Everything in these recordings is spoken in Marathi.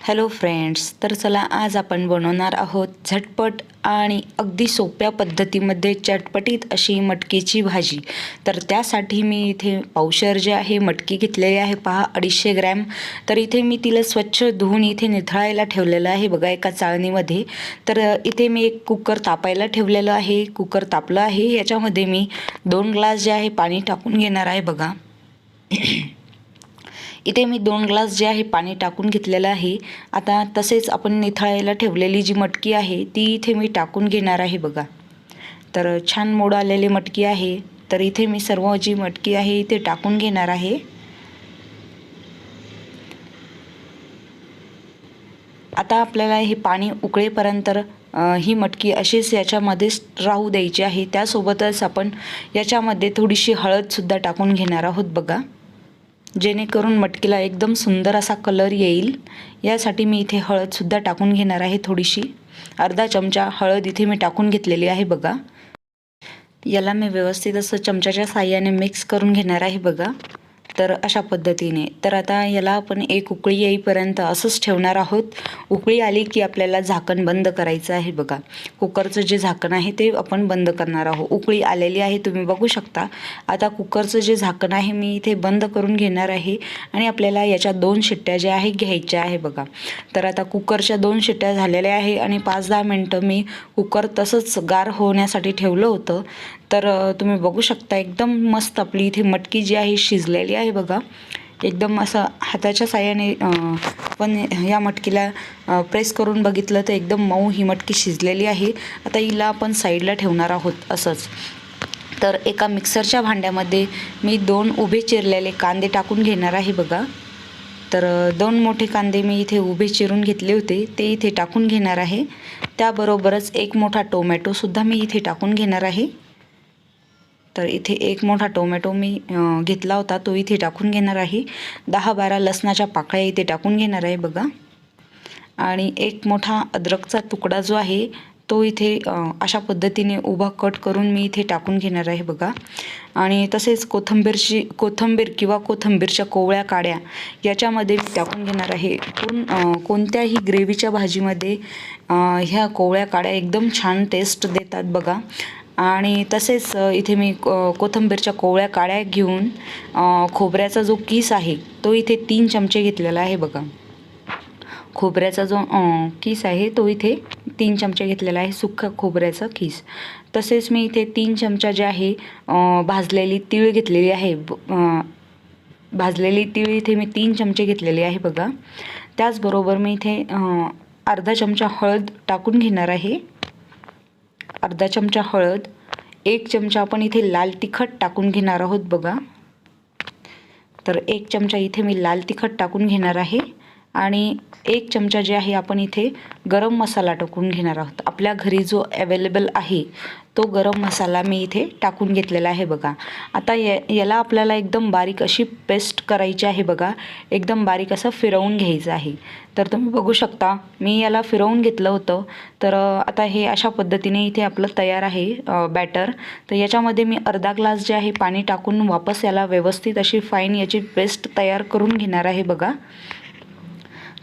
हॅलो फ्रेंड्स तर चला आज आपण बनवणार आहोत झटपट आणि अगदी सोप्या पद्धतीमध्ये चटपटीत अशी मटकीची भाजी. तर त्यासाठी मी इथे पावशर जे आहे मटकी घेतलेली आहे. पहा अडीचशे ग्रॅम. तर इथे मी तिला स्वच्छ धुवून इथे निथळायला ठेवलेलं आहे बघा एका चाळणीमध्ये. तर इथे मी एक कुकर तापायला ठेवलेलं आहे. कुकर तापलं आहे. याच्यामध्ये मी दोन ग्लास जे आहे पाणी टाकून घेणार आहे बघा. इथे मी दोन ग्लास जे आहे पाणी टाकून घेतलेलं आहे. आता तसेच आपण निथळायला ठेवलेली जी मटकी आहे ती इथे मी टाकून घेणार आहे बघा. तर छान मोड आलेली मटकी आहे. तर इथे मी सर्व जी मटकी आहे इथे टाकून घेणार आहे. आता आपल्याला हे पाणी उकळेपर्यंत ही मटकी अशीच याच्यामध्येच राहू द्यायची आहे. त्यासोबतच आपण याच्यामध्ये थोडीशी हळदसुद्धा टाकून घेणार आहोत बघा. जेणेकरून मटकीला एकदम सुंदर असा कलर येईल. यासाठी मी इथे हळदसुद्धा टाकून घेणार आहे थोडीशी. अर्धा चमचा हळद इथे मी टाकून घेतलेली आहे बघा. याला मी व्यवस्थित असं चमच्याच्या साह्याने मिक्स करून घेणार आहे बघा. तर अशा पद्धतीने. तर आता याला आपण एक उकळी येईपर्यंत असंच ठेवणार आहोत. उकळी आली की आपल्याला झाकण बंद करायचं आहे बघा. कुकरचं जे झाकण आहे ते आपण बंद करणार आहोत. उकळी आलेली आहे तुम्ही बघू शकता. आता कुकरचं जे झाकण आहे मी इथे बंद करून घेणार आहे. आणि आपल्याला याच्या दोन शिट्ट्या ज्या आहे घ्यायच्या आहे बघा. तर आता कुकरच्या दोन शिट्ट्या झालेल्या आहे. आणि पाच दहा मिनटं मी कुकर तसंच गार होण्यासाठी ठेवलं होतं. तर तुम्ही बघू शकता एकदम मस्त आपली इथे मटकी जी आहे शिजलेली आहे बघा. एकदम असं हाताच्या साह्याने पण या मटकीला प्रेस करून बघितलं तर एकदम मऊ ही मटकी शिजलेली आहे. आता हिला आपण साईडला ठेवणार आहोत असंच. तर एका मिक्सरच्या भांड्यामध्ये मी दोन उभे चिरलेले कांदे टाकून घेणार आहे बघा. तर दोन मोठे कांदे मी इथे उभे चिरून घेतले होते ते इथे टाकून घेणार आहे. त्याबरोबरच एक मोठा टोमॅटोसुद्धा मी इथे टाकून घेणार आहे. तर इथे एक मोठा टोमॅटो मी घेतला होता. तो इथे टाकून घेणार आहे. दहा बारा लसणाच्या पाकळ्या इथे टाकून घेणार आहे बघा. आणि एक मोठा अद्रकचा तुकडा जो आहे तो इथे अशा पद्धतीने उभा कट करून मी इथे टाकून घेणार आहे बघा. आणि तसेच कोथंबीरची कोथंबीर किंवा कोथंबीरच्या कोवळ्या काड्या याच्यामध्ये मी टाकून घेणार आहे. पूर्ण कोणत्याही ग्रेव्हीच्या भाजीमध्ये ह्या कोवळ्या काड्या एकदम छान टेस्ट देतात बघा. आणि तसेच इथे मी कोथंबीरच्या कोथिंबीरच्या कोवळ्या काळ्या घेऊन खोबऱ्याचा जो किस आहे तो इथे तीन चमचे घेतलेला आहे बघा. खोबऱ्याचा जो किस आहे तो इथे तीन चमचे घेतलेला आहे सुक्का खोबऱ्याचा किस. तसेच मी इथे तीन चमचा जे आहे भाजलेली तीळ घेतलेली आहे. ब- भाजलेली तीळ इथे मी तीन चमचे घेतलेली आहे बघा. त्याचबरोबर मी इथे अर्धा चमचा हळद टाकून घेणार आहे. अर्धा चमचा हळद एक चमचा आपण इथे लाल तिखट टाकून घेणार आहोत बघा. तर एक चमचा इथे मी लाल तिखट टाकून घेणार आहे. आणि एक चमचा जे आहे आपण इथे गरम मसाला टाकून घेणार आहोत. आपल्या घरी जो अवेलेबल आहे तो गरम मसाला मी इथे टाकून घेतलेला आहे बघा. आता या याला आपल्याला एकदम बारीक अशी पेस्ट करायची आहे बघा. एकदम बारीक असं फिरवून घ्यायचं आहे. तर तुम्ही बघू शकता मी याला फिरवून घेतलं होतं. तर आता हे अशा पद्धतीने इथे आपलं तयार आहे बॅटर तर याच्यामध्ये मी अर्धा ग्लास जे आहे पाणी टाकून वापस याला व्यवस्थित अशी फाईन याची पेस्ट तयार करून घेणार आहे बघा.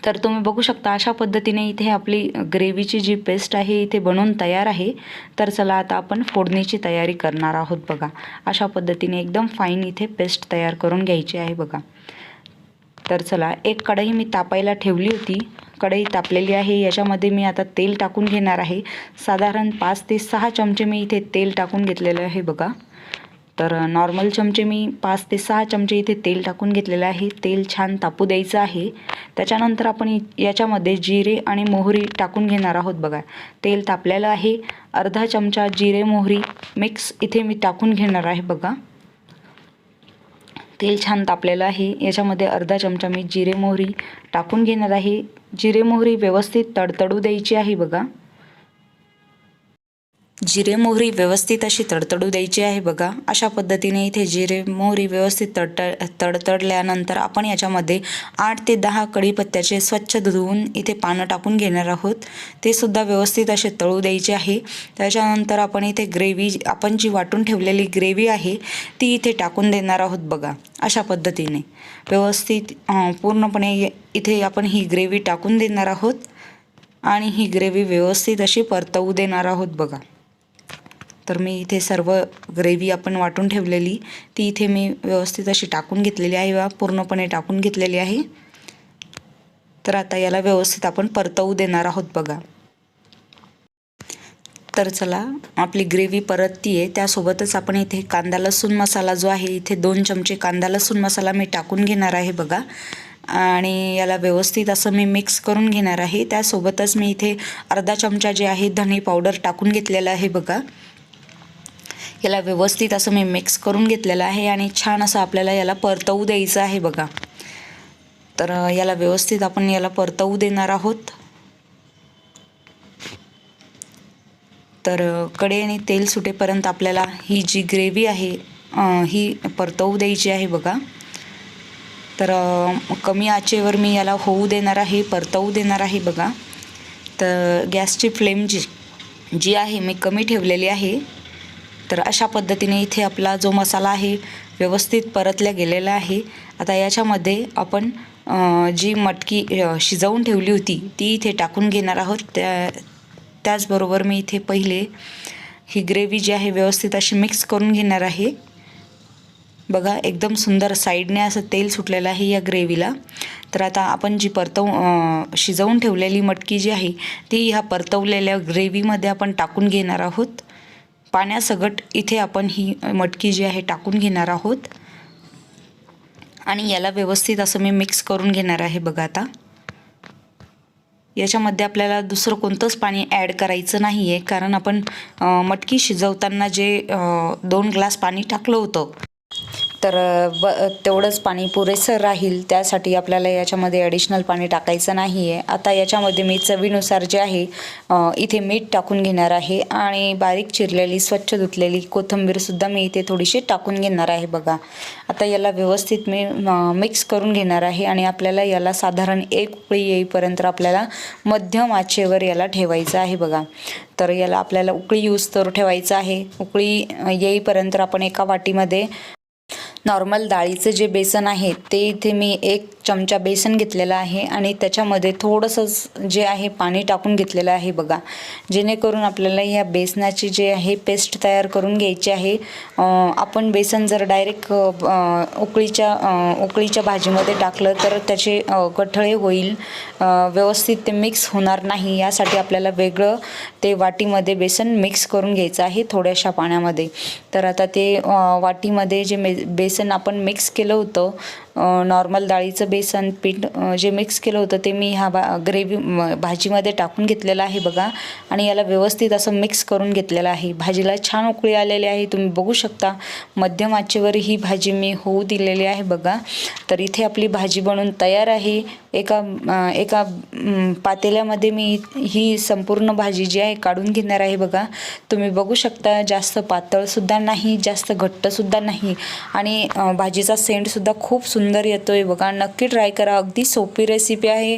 तर तुम्ही बघू शकता अशा पद्धतीने इथे आपली ग्रेव्हीची जी पेस्ट आहे इथे बनवून तयार आहे. तर चला आता आपण फोडणीची तयारी करणार आहोत बघा. अशा पद्धतीने एकदम फाईन इथे पेस्ट तयार करून घ्यायची आहे बघा. तर चला एक कढई मी तापायला ठेवली होती. कढई तापलेली आहे याच्यामध्ये मी आता तेल टाकून घेणार आहे. साधारण पाच ते सहा चमचे मी इथे तेल टाकून घेतलेलं आहे बघा. तर नॉर्मल चमचे मी पाच ते सहा चमचे इथे तेल टाकून घेतलेलं आहे. तेल छान तापू द्यायचं आहे. त्याच्यानंतर आपण याच्यामध्ये जिरे आणि मोहरी टाकून घेणार आहोत बघा. तेल तापलेलं आहे. अर्धा चमचा जिरे मोहरी मिक्स इथे मी टाकून घेणार आहे बघा. तेल छान तापलेलं आहे. याच्यामध्ये अर्धा चमचा मी जिरे मोहरी टाकून घेणार आहे. जिरे मोहरी व्यवस्थित तडतडू द्यायची आहे बघा. जिरे मोहरी व्यवस्थित अशी तडतडू द्यायची आहे बघा. अशा पद्धतीने इथे जिरे मोहरी व्यवस्थित तडत तडतडल्यानंतर आपण याच्यामध्ये आठ ते दहा कढीपत्त्याचे स्वच्छ धुवून इथे पानं टाकून घेणार आहोत. ते सुद्धा व्यवस्थित असे तळू द्यायचे आहे. त्याच्यानंतर आपण इथे ग्रेव्ही आपण जी वाटून ठेवलेली ग्रेव्ही आहे ती इथे टाकून देणार आहोत बघा. अशा पद्धतीने. व्यवस्थित पूर्णपणे इथे आपण ही ग्रेव्ही टाकून देणार आहोत. आणि ही ग्रेव्ही व्यवस्थित अशी परतवू देणार आहोत बघा. तर मी इथे सर्व ग्रेव्ही आपण वाटून ठेवलेली. ती इथे मी व्यवस्थित अशी टाकून घेतलेली आहे. वा पूर्णपणे टाकून घेतलेली आहे. तर आता याला व्यवस्थित आपण परतवू देणार आहोत बघा. तर चला आपली ग्रेव्ही परतती आहे त्यासोबतच आपण इथे कांदा लसूण मसाला जो आहे इथे दोन चमचे कांदा लसूण मसाला मी टाकून घेणार आहे बघा. आणि याला व्यवस्थित असं मी मिक्स करून घेणार आहे. त्यासोबतच मी इथे अर्धा चमचा जे आहे धने पावडर टाकून घेतलेला आहे बघा. याला व्यवस्थित असं मी मिक्स करून घेतलेलं आहे आणि छान असं आपल्याला याला परतवू द्यायचं आहे बघा. तर याला व्यवस्थित आपण याला परतवू देणार आहोत. तर अ, आणि तेल सुटेपर्यंत आपल्याला ही जी ग्रेव्ही आहे ही परतवू द्यायची आहे बघा. तर कमी आचेवर मी याला होऊ देणार आहे परतवू देणार आहे बघा. तर गॅसची फ्लेम जी जी आहे मी कमी ठेवलेली आहे. तर अशा पद्धतीने इथे आपला जो मसाला आहे व्यवस्थित परतल्या गेलेला आहे. आता याच्यामध्ये आपण जी मटकी शिजवून ठेवली होती ती इथे टाकून घेणार आहोत. त्या त्याचबरोबर मी इथे पहिले ही ग्रेव्ही जी आहे व्यवस्थित अशी मिक्स करून घेणार आहे. बघा एकदम सुंदर साईडने असं तेल सुटलेलं आहे या ग्रेव्हीला. तर आता आपण जी परतव शिजवून ठेवलेली मटकी जी आहे ती ह्या परतवलेल्या ग्रेव्हीमध्ये आपण टाकून घेणार आहोत. पाण्यासगट इथे आपण ही मटकी जी आहे टाकून घेणार आहोत. आणि याला व्यवस्थित असं मी मिक्स करून घेणार आहे बघा आता. याच्यामध्ये आपल्याला दुसरं कोणतंच पाणी ॲड करायचं नाही आहे कारण आपण मटकी शिजवताना जे दोन ग्लास पाणी टाकलं होतं तर ब तेवढंच पाणी पुरेसं राहील. त्यासाठी आपल्याला याच्यामध्ये ॲडिशनल पाणी टाकायचं नाही आहे आता याच्यामध्ये मी चवीनुसार जे आहे इथे मीठ टाकून घेणार आहे आणि बारीक चिरलेली स्वच्छ धुतलेली कोथिंबीरसुद्धा मी इथे थोडीशी टाकून घेणार आहे बघा. आता याला व्यवस्थित मी मिक्स करून घेणार आहे आणि आपल्याला याला साधारण एक उकळी येईपर्यंत आपल्याला मध्यम आचेवर याला ठेवायचं आहे बघा. तर याला आपल्याला उकळी यूज तर ठेवायचं आहे. उकळी येईपर्यंत आपण एका वाटीमध्ये नॉर्मल डाळीचं जे बेसन आहे ते इथे मी एक चमचा बेसन घेतलेला आहे आणि त्याच्यामध्ये थोडंसं जे आहे पाणी टाकून घेतलेलं आहे बघा. जेणेकरून आपल्याला ह्या बेसनाची जे आहे पेस्ट तयार करून घ्यायची आहे. आपण बेसन जर डायरेक्ट उकळीच्या उकळीच्या भाजीमध्ये टाकलं तर त्याचे कठळे होईल. व्यवस्थित ते मिक्स होणार नाही. यासाठी आपल्याला वेगळं ते वाटीमध्ये बेसन मिक्स करून घ्यायचं आहे थोड्याशा पाण्यामध्ये. तर आता ते वाटीमध्ये जे मे बेसन आपण मिक्स केलं होतं नॉर्मल डाळीचं बेसन पीठ जे मिक्स केलं होतं ते मी ह्या बा ग्रेव्ही भाजीमध्ये टाकून घेतलेलं आहे बघा. आणि याला व्यवस्थित असं मिक्स करून घेतलेलं आहे. भाजीला छान उकळी आलेली आहे. तुम्ही बघू शकता मध्यम आचेवर ही भाजी मी होऊ दिलेली आहे बघा. तर इथे आपली भाजी बनवून तयार आहे. एका एका पातेल्यामध्ये मी ही संपूर्ण भाजी जी आहे काढून घेणार आहे बघा. तुम्ही बघू शकता जास्त पातळसुद्धा नाही जास्त घट्टसुद्धा नाही. आणि भाजीचा सेंटसुद्धा खूप सुंदर येतो आहे बघा. नक्की ट्राय करा. अगदी सोपी रेसिपी आहे.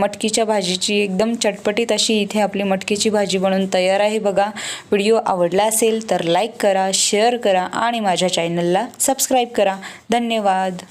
मटकीच्या भाजीची एकदम चटपटीत अशी इथे आपली मटकीची भाजी बनवून तयार आहे बघा. व्हिडिओ आवडला असेल तर लाईक करा शेअर करा आणि माझ्या चॅनलला सबस्क्राईब करा. धन्यवाद.